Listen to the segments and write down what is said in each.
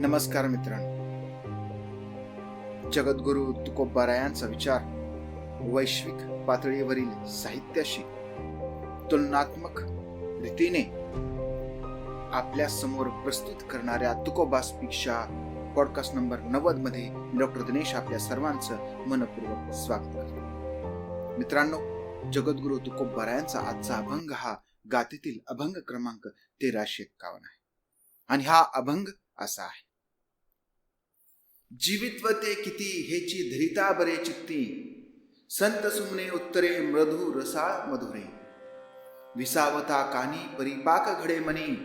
नमस्कार मित्रांनो. जगद्गुरु तुकोबारायांचा विचार वैश्विक पातळीवरील साहित्याशी तुलनात्मक रीतीने आपल्यासमोर प्रस्तुत करणाऱ्या तुकोबासपेक्षा पॉडकास्ट नंबर नव्वदमध्ये डॉक्टर दिनेश आपल्या सर्वांचं मनपूर्वक स्वागत करतो. मित्रांनो जगद्गुरु तुकोबारायांचा आजचा अभंग हा गातीतील अभंग क्रमांक तेराशे एक्कावन्न आहे. आणि हा अभंग असा आहे. जीवित्वते किती हेची धरिता बरे चित्ती. संत सुमने उत्तरे मृदू रसाळ मधुरे. विसावता कानी परिपाक घडे मनी.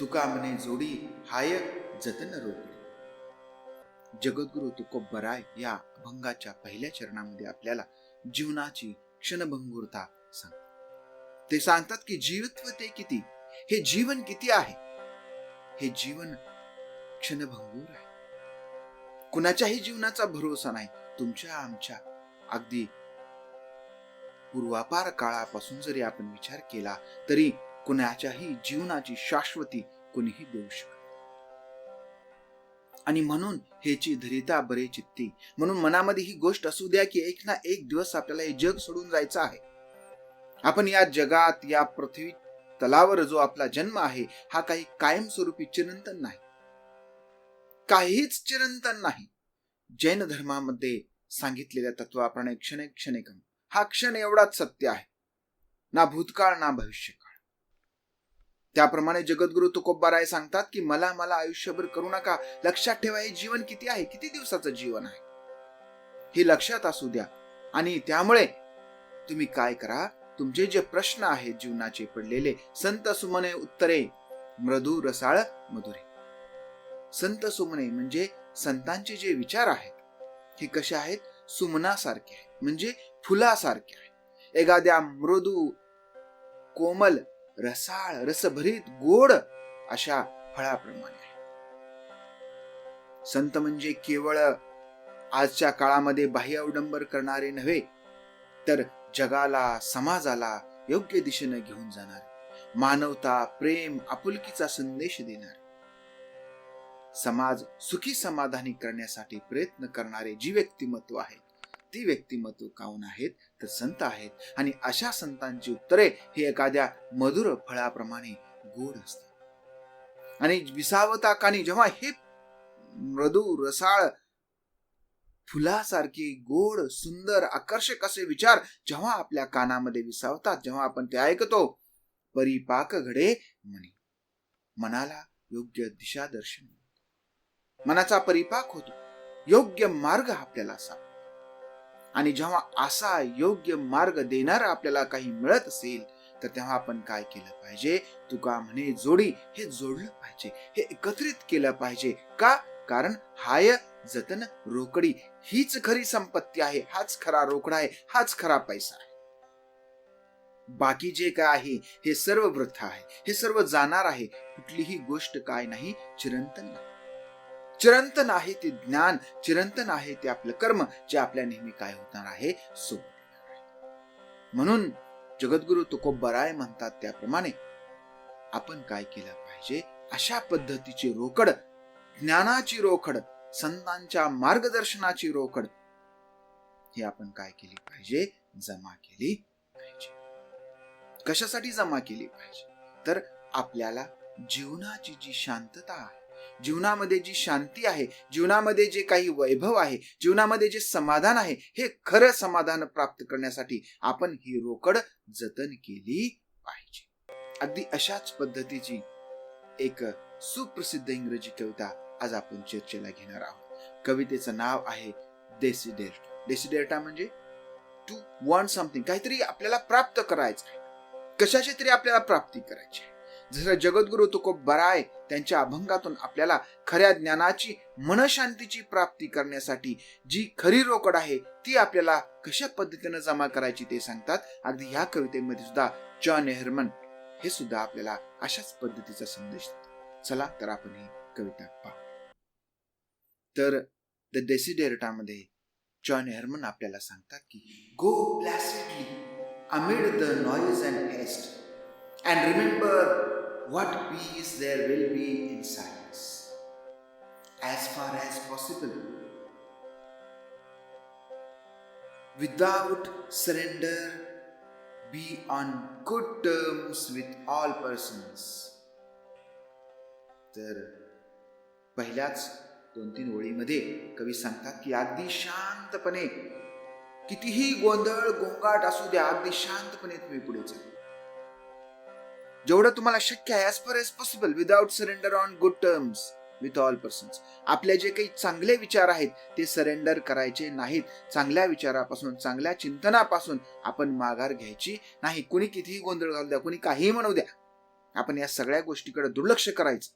तुका मने जोडी हाय जतन रोकडे जगद्गुरु तुकोबराय या अभंगाच्या पहिल्या चरणामध्ये आपल्याला जीवनाची क्षणभंगुरता सांग. ते सांगतात की जीवित्व ते किती? हे जीवन किती आहे? हे जीवन क्षणभंगूर आहे. कुणाच्याही जीवनाचा भरोसा नाही. तुमच्या आमच्या अगदी पूर्वापार काळापासून जरी आपण विचार केला तरी कुणाच्याही जीवनाची शाश्वती कुणीही देऊ शकत आणि म्हणून हेची धरिता बरे चित्ती. म्हणून मनामध्ये ही गोष्ट असू द्या की एक ना एक दिवस आपल्याला हे जग सोडून जायचं आहे. आपण या जगात या पृथ्वी तलावर जो आपला जन्म आहे हा काही कायमस्वरूपी चिरंतन नाही. काहीच चिरंतन नाही. जैन धर्मामध्ये सांगितलेल्या तत्वाप्रमाणे क्षणे क्षणेकम हा क्षण एवढाच सत्य आहे. ना भूतकाळ ना भविष्यकाळ. त्याप्रमाणे जगद्गुरु तुकोबाराय सांगतात की मला मला आयुष्यभर करू नका. लक्षात ठेवा हे जीवन किती आहे? किती दिवसाचं जीवन आहे? हे लक्षात असू द्या. आणि त्यामुळे तुम्ही काय करा? तुमचे जे प्रश्न आहेत जीवनाचे पडलेले संत सुमने उत्तरे मृदू रसाळ मधुरे. संत सुमने म्हणजे संतांचे जे विचार आहेत हे कसे आहेत? सुमनासारखे आहेत म्हणजे फुलासारखे आहेत. एखाद्या मृदू कोमल रसाळ रसभरीत गोड अशा फळाप्रमाणे आहे संत म्हणजे केवळ आजच्या काळामध्ये बाह्य अवडंबर करणारे नव्हे तर जगाला समाजाला योग्य दिशेने घेऊन जाणार मानवता प्रेम आपुलकीचा संदेश देणार. समाज सुखी समाधानी करण्यासाठी प्रयत्न करणारे जी व्यक्तिमत्व आहेत ती व्यक्तिमत्व काऊन आहेत? तर संत आहेत. आणि अशा संतांची उत्तरे ही एखाद्या मधुर फळाप्रमाणे गोड असतात. आणि विसावता कानी जेव्हा हे मृदू रसाळ फुलासारखी गोड सुंदर आकर्षक असे विचार जेव्हा आपल्या कानामध्ये विसावतात जेव्हा आपण ते ऐकतो परिपाक घडे मनी. मनाला योग्य दिशा दर्शन मनाचा परिपाक होतो. योग्य मार्ग आपल्याला सापडतो आणि जेव्हा असा योग्य मार्ग देणारा आपल्याला काही मिळत असेल तर तेव्हा आपण काय केलं पाहिजे? तुका म्हणे जोडी हे जोडलं पाहिजे. हे एकत्रित केलं पाहिजे. का? कारण हाय जतन रोकडी हीच खरी संपत्ती आहे. हाच खरा रोकडा आहे. हाच खरा पैसा आहे. बाकी जे काय आहे हे सर्व वृथा आहे. हे सर्व जाणार आहे. कुठलीही गोष्ट काय नाही चिरंतन नाही. चिरंतन आहे ते ज्ञान चिरंतन आहे ते आपलं कर्म जे आपल्या नेहमी काय होणार आहे सोबत म्हणून जगद्गुरु तुकोबराय म्हणतात त्याप्रमाणे आपण काय केलं पाहिजे? अशा पद्धतीची रोकड ज्ञानाची रोकड संतांच्या मार्गदर्शनाची रोकड हे आपण काय केली पाहिजे? जमा केली पाहिजे. कशासाठी जमा केली पाहिजे? तर आपल्याला जीवनाची जी शांतता आहे जीवनामध्ये जी शांती आहे जीवनामध्ये जे काही वैभव आहे जीवनामध्ये जे समाधान आहे हे खरं समाधान प्राप्त करण्यासाठी आपण ही रोकड जतन केली पाहिजे. अगदी अशाच पद्धतीची एक सुप्रसिद्ध इंग्रजी कविता आज आपण चर्चेला घेणार आहोत. कवितेचं नाव आहे डेसिडेर्टा डेसिडेर्टा म्हणजे टू वॉन्ट समथिंग काहीतरी आपल्याला प्राप्त करायचं आहे कशाची तरी आपल्याला प्राप्ती करायची आहे जसं जगद्गुरु तुकोब आहे त्यांच्या अभंगातून आपल्याला खऱ्या ज्ञानाची मनशांतीची प्राप्ती करण्यासाठी जी खरी रोकड आहे ती आपल्याला कशा पद्धतीने जमा करायची ते सांगतात. अगदी ह्या कवितेमध्ये सुद्धा जॉन हेरमन हे सुद्धा आपल्याला अशाच पद्धतीचा संदेश देतात. चला तर आपण ही कविता पाहू. तर द डेसिडेरटामध्ये जॉन हेरमन आपल्याला सांगतात की go placidly amid the noise and haste, and remember what peace there will be in silence. as far as possible. Without surrender, be on good terms with all persons. तर पहिल्याच दोन तीन ओळीमध्ये कवी सांगतात की अगदी शांतपणे कितीही गोंधळ गोंगाट असू द्या अगदी शांतपणे तुम्ही पुढे चला जेवढं तुम्हाला शक्य आहे as per as possible without surrender on good terms with all persons आपले जे काही चांगले विचार आहेत ते सरेंडर करायचे नाहीत. चांगल्या विचारापासून चांगल्या चिंतनापासून आपण माघार घ्यायची नाही. कुणी कितीही गोंधळ घालू द्या कुणी काहीही म्हणू द्या. आपण या सगळ्या गोष्टीकडे दुर्लक्ष करायचं.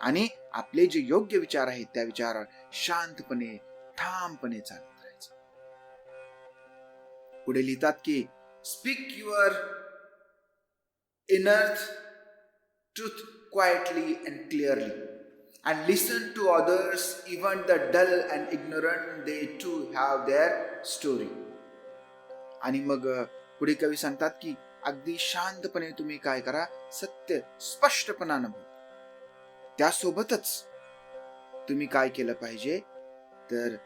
आणि आपले जे योग्य विचार आहेत त्या विचारावर शांतपणे ठामपणे चालत राहायचं. पुढे लिहितात की speak your inner truth quietly and clearly and listen to others even the dull and ignorant they too have their story आणि मग पुढे कवी सांगतात की अगदी शांतपणे तुम्ही काय करा सत्य स्पष्टपणानं बोला त्यासोबतच तुम्ही काय केलं पाहिजे तर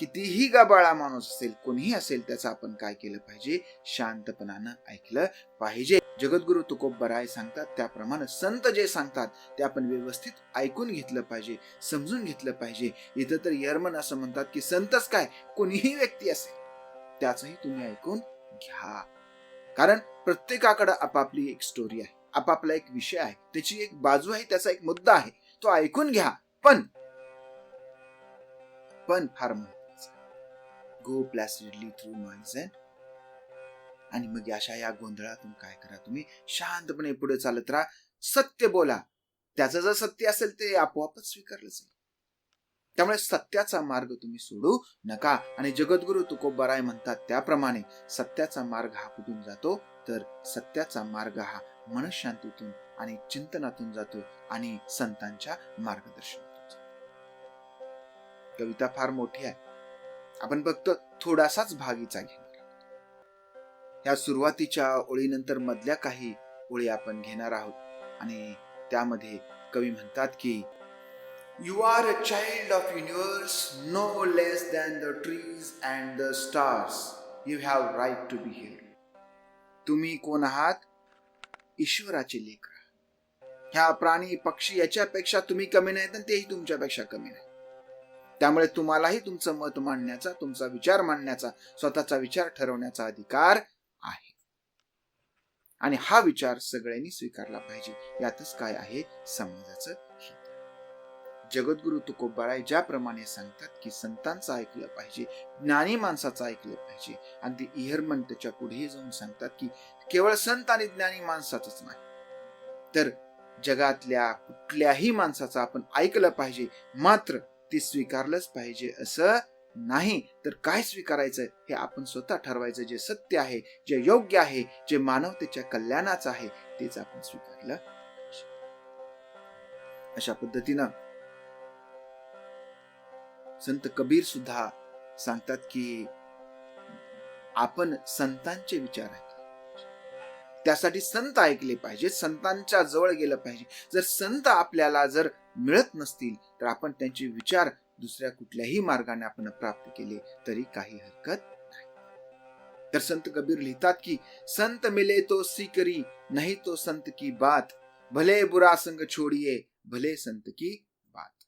कितीही गबाळा माणूस असेल कोणीही असेल त्याचं आपण काय केलं पाहिजे? शांतपणानं ऐकलं पाहिजे. जगद्गुरु तुकोबराय सांगतात त्याप्रमाणे संत जे सांगतात ते आपण व्यवस्थित ऐकून घेतलं पाहिजे समजून घेतलं पाहिजे. इथं तर यर्मन असं म्हणतात की संतच काय? कोणीही व्यक्ती असेल त्याचंही तुम्ही ऐकून घ्या. कारण प्रत्येकाकडे आपापली एक स्टोरी आहे आपापला एक विषय आहे त्याची एक बाजू आहे त्याचा एक मुद्दा आहे तो ऐकून घ्या. पण पण फार महत्त्व go placidly through noise and आणि मग अशा या गोंधळातून काय करा तुम्ही? शांतपणे पुढे चालत राहा. सत्य बोला. त्याचं जर सत्य असेल ते आपोआपच स्वीकारलं जाईल. त्यामुळे सत्याचा मार्ग तुम्ही सोडू नका. आणि जगद्गुरु तुकोबराय म्हणतात त्याप्रमाणे सत्याचा मार्ग हा कुठून जातो? तर सत्याचा मार्ग हा मनशांतीतून आणि चिंतनातून जातो आणि संतांच्या मार्गदर्शनातून कविता फार मोठी आहे. आपण फक्त थोडासाच भागीचा घेणार या सुरुवातीच्या ओळीनंतर मधल्या काही ओळी आपण घेणार आहोत. आणि त्यामध्ये कवी म्हणतात की you are a child of universe no less than the trees and the stars you have right to be here तुम्ही कोण आहात? ईश्वराचे लेकर ह्या प्राणी पक्षी याच्यापेक्षा तुम्ही कमी नाहीत आणि तेही तुमच्यापेक्षा कमी नाही त्यामुळे तुम्हालाही तुमचं मत मांडण्याचा तुमचा विचार मांडण्याचा स्वतःचा विचार ठरवण्याचा अधिकार आहे. आणि हा विचार सगळ्यांनी स्वीकारला पाहिजे. यातच काय आहे? समाजाचं हित. जगद्गुरु तुकोबाराय ज्याप्रमाणे सांगतात की संतांचं ऐकलं पाहिजे ज्ञानी माणसाचं ऐकलं पाहिजे. अगदी इहरमन त्याच्या पुढे जाऊन सांगतात की केवळ संत आणि ज्ञानी माणसाचंच नाही तर जगातल्या कुठल्याही माणसाचं आपण ऐकलं पाहिजे. मात्र ते स्वीकारलंच पाहिजे असं नाही. तर काय स्वीकारायचं? हे आपण स्वतः ठरवायचं जे सत्य आहे जे योग्य आहे जे मानवतेच्या कल्याणाचं आहे तेच आपण स्वीकारलं अशा पद्धतीनं संत कबीर सुद्धा सांगतात की आपण संतांचे विचार आहे त्यासाठी संत ऐकले पाहिजे संतांच्या जवळ गेलं पाहिजे. जर संत आपल्याला जर मिळत नसतील तर आपण त्यांचे विचार दुसऱ्या कुठल्याही मार्गाने आपण प्राप्त केले तरी काही हरकत नाही. तर संत कबीर लिहितात की संत मिले तो सीकरी नाही तो संत की बात. भले बुरा संग छोडिये भले संत की बात.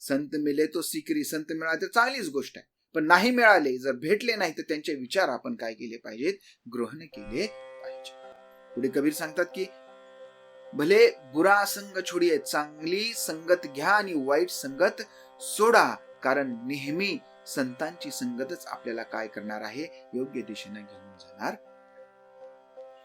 संत मिले तो सिकरी संत मिळाले तर चांगलीच गोष्ट आहे. पण नाही मिळाले जर भेटले नाही तर त्यांचे विचार आपण काय केले पाहिजेत? ग्रहण केले पुढे कबीर सांगतात की भले बुरा संग छोडिये चांगली संगत घ्या आणि वाईट संगत सोडा कारण नेहमी संतांची संगतच आपल्याला काय करणार आहे योग्य दिशेने घेऊन जाणार.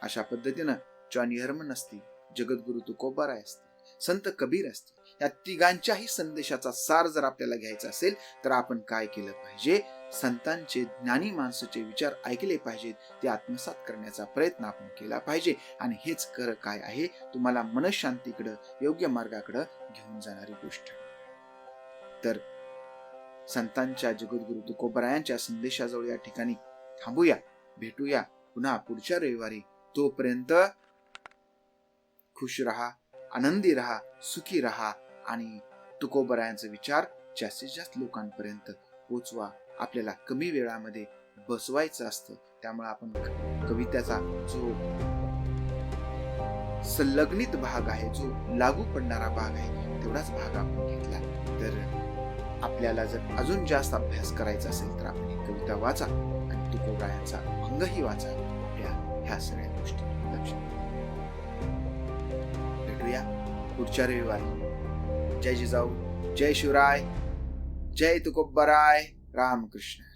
अशा पद्धतीनं जॉन हरमन असतील जगद्गुरु तुकोबाराय असतील संत कबीर असतील या तिघांच्याही संदेशाचा सार जर आपल्याला घ्यायचा असेल तर आपण काय केलं पाहिजे? संतांचे ज्ञानी माणसाचे विचार ऐकले पाहिजेत. ते आत्मसात करण्याचा प्रयत्न आपण केला पाहिजे. आणि हेच कर काय आहे? तुम्हाला मनशांतीकडं योग्य मार्गाकडं घेऊन जाणारी गोष्ट. तर संतांच्या जगद्गुरु तुकोबरायांच्या संदेशाजवळ या ठिकाणी थांबूया. भेटूया पुन्हा पुढच्या रविवारी. तोपर्यंत खुश रहा आनंदी रहा सुखी रहा आणि तुकोबरायांचे विचार जास्तीत जास्त लोकांपर्यंत पोचवा. आपल्याला कमी वेळामध्ये बसवायचं असतं त्यामुळे आपण कवितेचा जो संलग्नित भाग आहे जो लागू पडणारा भाग आहे तेवढाच भाग आपण घेतला. तर आपल्याला जर अजून जास्त अभ्यास करायचा असेल तर आपण ही कविता वाचा आणि तुकोबरायांचा भंगही वाचा. आपल्या ह्या सगळ्या गोष्टी लक्षात भेटूया पुढच्या रविवारी. जय जिजाऊ जय शिवराय जय तुकोबराय રામકૃષ્ણ.